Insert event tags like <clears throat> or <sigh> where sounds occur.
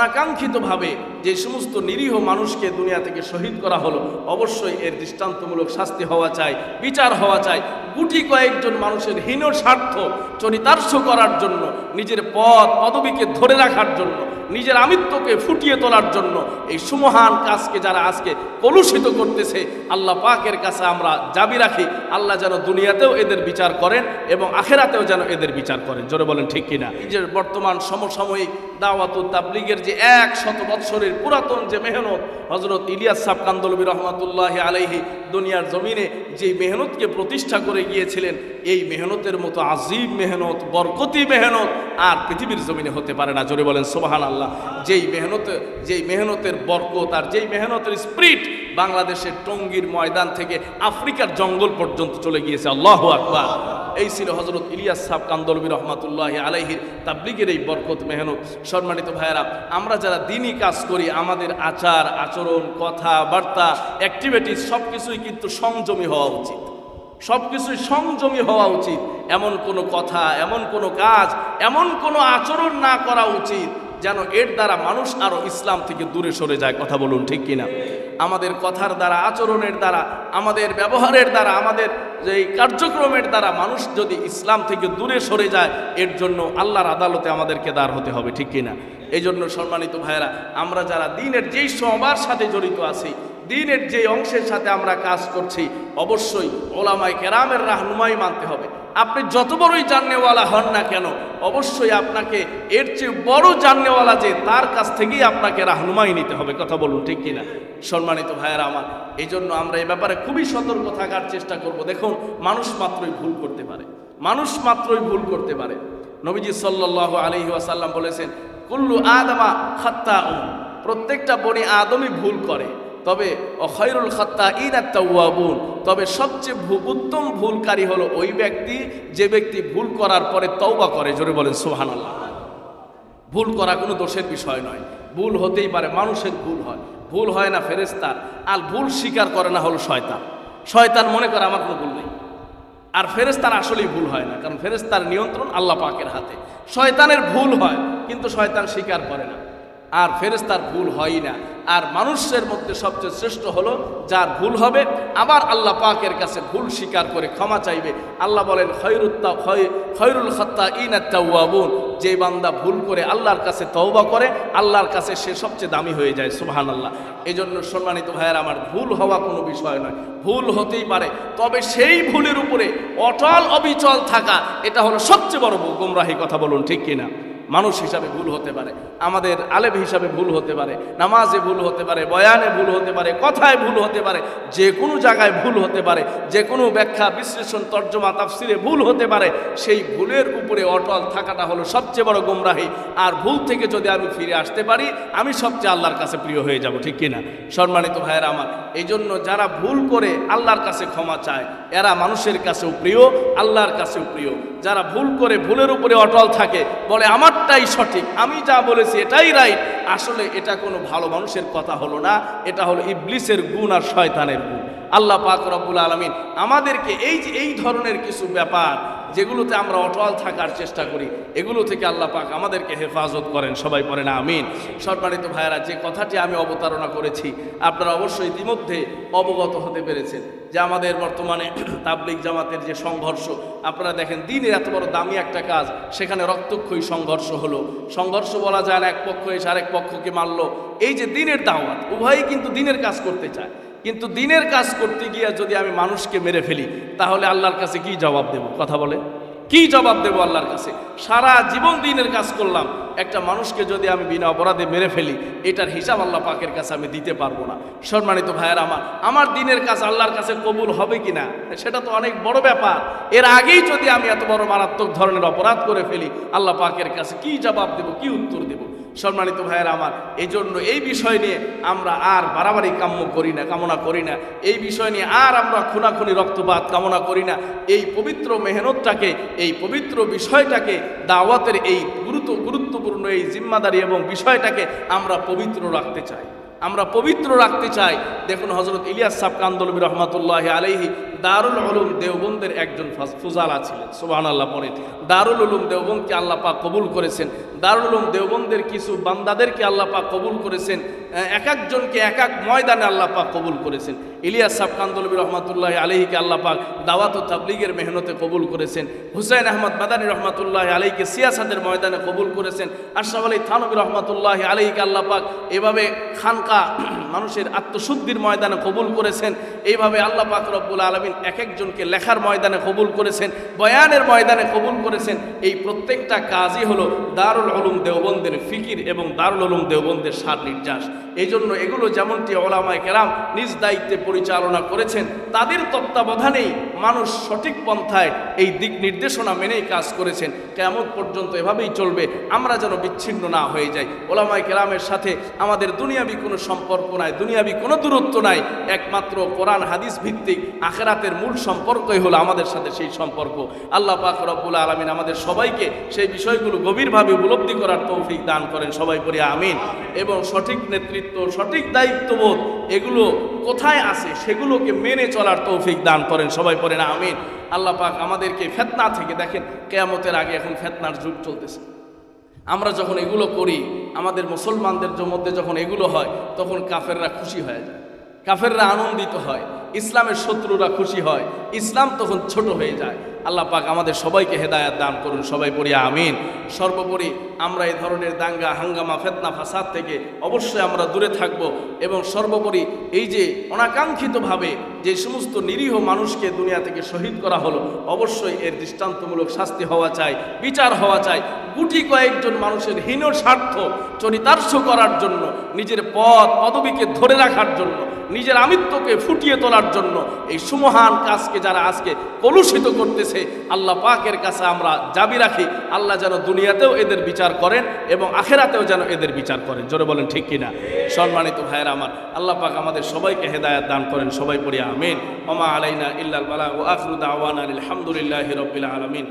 অনাকাঙ্ক্ষিতভাবে যে সমস্ত নিরীহ মানুষকে দুনিয়া থেকে শহীদ করা হলো, অবশ্যই এর দৃষ্টান্তমূলক শাস্তি হওয়া চাই, বিচার হওয়া চাই। গুটি কয়েকজন মানুষের হীন স্বার্থ চরিতার্থ করার জন্য, নিজের পদ পদবীকে ধরে রাখার জন্য নিজের আমিত্বকে ফুটিয়ে তোলার জন্য এই সুমহান কাজকে যারা আজকে কলুষিত করতেছে, আল্লাহ পাকের কাছে আমরা দাবি রাখি, আল্লাহ যেন দুনিয়াতেও এদের বিচার করেন এবং আখেরাতেও যেন এদের বিচার করেন। জোরে বলেন ঠিক কিনা? যে বর্তমান সমসাময়িক দাওয়াত তাবলিগের যে এক শত বৎসরের পুরাতন যে মেহনত হজরত ইলিয়াস সাহ কান্দলবী রহমাতুল্লাহ আলাইহি দুনিয়ার জমিনে যে মেহনতকে প্রতিষ্ঠা করে গিয়েছিলেন, এই মেহনতের মতো আজিব মেহনত, বরকতি মেহনত আর পৃথিবীর জমিনে হতে পারে না। জোরে বলেন সোবাহান আল্লাহ যেই মেহনত, যেই মেহনতের বরকত আর যেই মেহনতের স্প্রিট বাংলাদেশের টঙ্গীর ময়দান থেকে আফ্রিকার জঙ্গল পর্যন্ত চলে গিয়েছে। আল্লাহ আকবার। এই ছিল হজরত ইলিয়াস সাহ কান্দলবী রহমাতুল্লাহ আলাইহির তাবলিগের এই বরকত, মেহনত। সম্মানিত ভাইয়েরা, আমরা যারা দিনই কাজ করি, আমাদের আচার, আচরণ, কথাবার্তা অ্যাক্টিভিটিস সব কিছুই কিন্তু সংযমী হওয়া উচিত। সব কিছুই সংযমী হওয়া উচিত। এমন কোনো কথা, এমন কোনো কাজ, এমন কোনো আচরণ না করা উচিত যেন এর দ্বারা মানুষ আরও ইসলাম থেকে দূরে সরে যায়, কথা বলুন ঠিক কিনা? আমাদের কথার দ্বারা, আচরণের দ্বারা, আমাদের ব্যবহারের দ্বারা, আমাদের যে কার্যক্রমের দ্বারা মানুষ যদি ইসলাম থেকে দূরে সরে যায়, এর জন্য আল্লাহর আদালতে আমাদেরকে দাঁড় হতে হবে, ঠিক কিনা? এই জন্য সম্মানিত ভাইয়েরা, আমরা যারা দিনের যেই সবার সাথে জড়িত আছি, দিনের যে অংশের সাথে আমরা কাজ করছি, অবশ্যই ওলামাই কেরামের রাহনুমাই মানতে হবে। আপনি যত বড়ই জাননেওয়ালা হন না কেন, অবশ্যই আপনাকে এর চেয়ে বড় জাননেওয়ালা যে তার কাছ থেকেই আপনাকে রাহনুমাই নিতে হবে। কথা বলুন, ঠিক কিনা? সম্মানিত ভাইয়েরা আমার এই জন্য আমরা এই ব্যাপারে খুবই সতর্ক থাকার চেষ্টা করব। দেখুন, মানুষ মাত্রই ভুল করতে পারে। মানুষ মাত্রই ভুল করতে পারে। নবীজি সাল্লাহ আলহি আসাল্লাম বলেছেন, কুল্লু আদমা খাত্তা প্রত্যেকটা বনি আদমই ভুল করে। তবে অখৈরুল খত্তা ইনাত্তাউয়াবুন তবে সবচেয়ে উত্তম ভুলকারী হলো ওই ব্যক্তি, যে ব্যক্তি ভুল করার পরে তওবা করে, জোরে বলেন সুবহানাল্লাহ। ভুল করা কোনো দোষের বিষয় নয়। ভুল হতেই পারে, মানুষের ভুল হয়। ভুল হয় না ফেরেস্তার আর ভুল স্বীকার করে না হলো শয়তান। শয়তান মনে করে আমার কোনো ভুল নেই। আর ফেরেস্তার আসলেই ভুল হয় না, কারণ ফেরেস্তার নিয়ন্ত্রণ আল্লাহ পাকের হাতে। শয়তানের ভুল হয়, কিন্তু শয়তান স্বীকার করে না। আর ফেরেস্তার ভুল হয়ই না। আর মানুষের মধ্যে সবচেয়ে শ্রেষ্ঠ হলো, যার ভুল হবে, আবার আল্লাহ পাকের কাছে ভুল স্বীকার করে ক্ষমা চাইবে। আল্লাহ বলেন খৈরুত্তা খৈরুল খত্তা ইনাত্তাউয়াবুন যে বান্দা ভুল করে আল্লাহর কাছে তওবা করে, আল্লাহর কাছে সে সবচেয়ে দামি হয়ে যায় সুহান আল্লাহ এই জন্য সম্মানিত ভাইয়ের, আমার ভুল হওয়া কোনো বিষয় নয়। ভুল হতেই পারে, তবে সেই ভুলের উপরে অটল অবিচল থাকা, এটা হলো সবচেয়ে বড় গোমরাহি কথা, বলুন ঠিক কিনা? মানুষ হিসাবে ভুল হতে পারে, আমাদের আলেম হিসাবে ভুল হতে পারে, নামাজে ভুল হতে পারে, বয়ানে ভুল হতে পারে, কথায় ভুল হতে পারে, যে কোনো জায়গায় ভুল হতে পারে, যে কোনো ব্যাখ্যা, বিশ্লেষণ, তর্জমা, তাফসিরে ভুল হতে পারে, সেই ভুলের উপরে অটল থাকাটা হলো সবচেয়ে বড় গোমরাহি। আর ভুল থেকে যদি আমি ফিরে আসতে পারি, আমি সবচেয়ে আল্লাহর কাছে প্রিয় হয়ে যাব, ঠিক কিনা? সম্মানিত ভাইয়েরা আমার এই জন্য যারা ভুল করে আল্লাহর কাছে ক্ষমা চায়, এরা মানুষের কাছেও প্রিয়, আল্লাহর কাছেও প্রিয়। যারা ভুল করে ভুলের উপরে অটল থাকে, বলে, আমারটাই সঠিক, আমি যা বলেছি এটাই রাইট। আসলে এটা কোনো ভালো মানুষের কথা হলো না, এটা হলো ইবলিসের গুণ আর শয়তানের গুণ। আল্লাহ পাক রব্বুল আলমিন আমাদেরকে এই যে, এই ধরনের কিছু ব্যাপার যেগুলোতে আমরা অটল থাকার চেষ্টা করি, এগুলো থেকে আল্লাহ পাক আমাদেরকে হেফাজত করেন। সবাই পড়ে না আমিন। সম্মানিত ভাইয়েরা, যে কথাটি আমি অবতারণা করেছি, আপনারা অবশ্যই ইতিমধ্যে অবগত হতে পেরেছেন যে আমাদের বর্তমানে <clears throat> তাবলিক জামাতের যে সংঘর্ষ, আপনারা দেখেন দিনের এত বড় দামি একটা কাজ, সেখানে রক্তক্ষয়ী সংঘর্ষ হলো। সংঘর্ষ বলা যায় না, এক পক্ষ এসে আরেক পক্ষকে মারলো। এই যে দিনের দাওয়াত, উভয়ই কিন্তু দিনের কাজ করতে চায়। কিন্তু দিনের কাজ করতে গিয়ে যদি আমি মানুষকে মেরে ফেলি, তাহলে আল্লাহর কাছে কি জবাব দেব? কথা বলে। কি জবাব দেব আল্লাহর কাছে? সারা জীবন দিনের কাজ করলাম একটা মানুষকে যদি আমি বিনা অপরাধে মেরে ফেলি, এটার হিসাব আল্লাহ পাকের কাছে আমি দিতে পারব না। সম্মানিত ভাইয়ের আমার আমার দিনের কাজ আল্লাহর কাছে কবুল হবে কি না সেটা তো অনেক বড় ব্যাপার। এর আগেই যদি আমি এত বড় মারাত্মক ধরনের অপরাধ করে ফেলি, আল্লাহ পাকের কাছে কি জবাব দেব, কি উত্তর দেব? সম্মানিত ভাইয়ের আমার এই জন্য এই বিষয় নিয়ে আমরা আর বাড়াবাড়ি কাম্য করি না, কামনা করি না। এই বিষয় নিয়ে আর আমরা খুনাখুনি, রক্তপাত কামনা করি না। এই পবিত্র মেহনতটাকে, এই পবিত্র বিষয়টাকে দাওয়াতের এই গুরুত্ব, গুরুত্বপূর্ণ এই জিম্মাদারি এবং বিষয়টাকে আমরা পবিত্র রাখতে চাই। আমরা পবিত্র রাখতে চাই। দেখুন হজরত ইলিয়াস সাহ কান্দলবী রহমাতুল্লাহ আলহি দারুল উলুম দেওবন্দের একজন ফাজ- ফুজালা ছিলেন সুবাহ আল্লাহ পড়েন দারুল উলুম দেওবন্দকে আল্লাহ পাক কবুল করেছেন। দারুল উলুম দেওবন্দের কিছু বান্দাদেরকে আল্লাহ পাক কবুল করেছেন। এক একজনকে এক এক ময়দানে আল্লাহ পাক কবুল করেছেন। ইলিয়াস সাহ কান্দলবী রহমাতুল্লাহ আলহিকে আল্লাহ পাক দাওয়াত ও তাবলিগের মেহনতে কবুল করেছেন। হুসাইন আহমদ মাদানী রহমাতুল্লাহ আলীকে সিয়াসাদের ময়দানে কবুল করেছেন। আশরাফ আলী থানবী রহমাতুল্লাহ আলীকে আল্লাহ পাক এভাবে খানকা <clears throat> মানুষের আত্মশুদ্ধির ময়দানে কবুল করেছেন। এইভাবে আল্লাহ পাক রব্বুল আলমিন এক একজনকে লেখার ময়দানে কবুল করেছেন, বয়ানের ময়দানে কবুল করেছেন। এই প্রত্যেকটা কাজই হলো দারুল উলুম দেওবন্দের ফিকির এবং দারুল উলুম দেওবন্দের সার নির্যাস। এই জন্য এগুলো যেমনটি ওলামায় কেরাম নিজ দায়িত্বে পরিচালনা করেছেন, তাদের তত্ত্বাবধানেই মানুষ সঠিক পন্থায় এই দিক নির্দেশনা মেনেই কাজ করেছেন। কেমন পর্যন্ত এভাবেই চলবে, আমরা যেন বিচ্ছিন্ন না হয়ে যাই। ওলামায় কেরামের সাথে আমাদের দুনিয়াবি কোনো সম্পর্ক নাই, দুনিয়াবি কোনো দূরত্ব নাই, একমাত্র কোরআন, হাদিস ভিত্তিক আখেরাতের মূল সম্পর্কই হলো আমাদের সাথে সেই সম্পর্ক। আল্লাহ পাক রব্বুল আলমিন আমাদের সবাইকে সেই বিষয়গুলো গভীরভাবে উপলব্ধি করার তৌফিক দান করেন। সবাই করি আমিন। এবং সঠিক নেতৃত্ব, সঠিক দায়িত্ববোধ, এগুলো কোথায় আছে সেগুলোকে মেনে চলার তৌফিক দান করেন। সবাই পড়েন আমিন। আল্লাহ পাক আমাদেরকে ফেতনা থেকে দেখেন, কেয়ামতের আগে এখন ফেতনার যুগ চলতেছে। আমরা যখন এগুলো করি, আমাদের মুসলমানদের মধ্যে যখন এগুলো হয়, তখন কাফেররা খুশি হয়ে যায়। কাফেররা আনন্দিত হয়, ইসলামের শত্রুরা খুশি হয়। ইসলাম তখন ছোট হয়ে যায়। আল্লাহ পাক আমাদের সবাইকে হেদায়াত দান করুন, সবাই পড়ি আমিন। সর্বোপরি আমরা এই ধরনের দাঙ্গা, হাঙ্গামা, ফেতনা, ফাসাদ থেকে অবশ্যই আমরা দূরে থাকব এবং সর্বোপরি এই যে অনাকাঙ্ক্ষিতভাবে যে সমস্ত নিরীহ মানুষকে দুনিয়া থেকে শহীদ করা হলো, অবশ্যই এর দৃষ্টান্তমূলক শাস্তি হওয়া চাই, বিচার হওয়া চাই। গুটি কয়েকজন মানুষের হীন স্বার্থ চরিতার্থ করার জন্য, নিজের পদ পদবীকে ধরে রাখার জন্য, নিজের আমিত্বকে ফুটিয়ে তোলার জন্য এই সুমহান কাজকে যারা আজকে কলুষিত করতেছে আল্লাহ পাকের কাছে আমরা দাবি রাখি, আল্লাহ যেন দুনিয়াতেও এদের বিচার করেন এবং আখেরাতেও যেন এদের বিচার করেন। জোরে বলেন ঠিক কিনা? সম্মানিত ভাইয়ের আমার, আল্লাহ পাক আমাদের সবাইকে হেদায়াত দান করেন, সবাই পড়ি আমিন। ওমা আলাইনা ইল্লাল বালা ও আফরুদ আওয়ান আলহামদুলিল্লাহ রবিল আলমিন।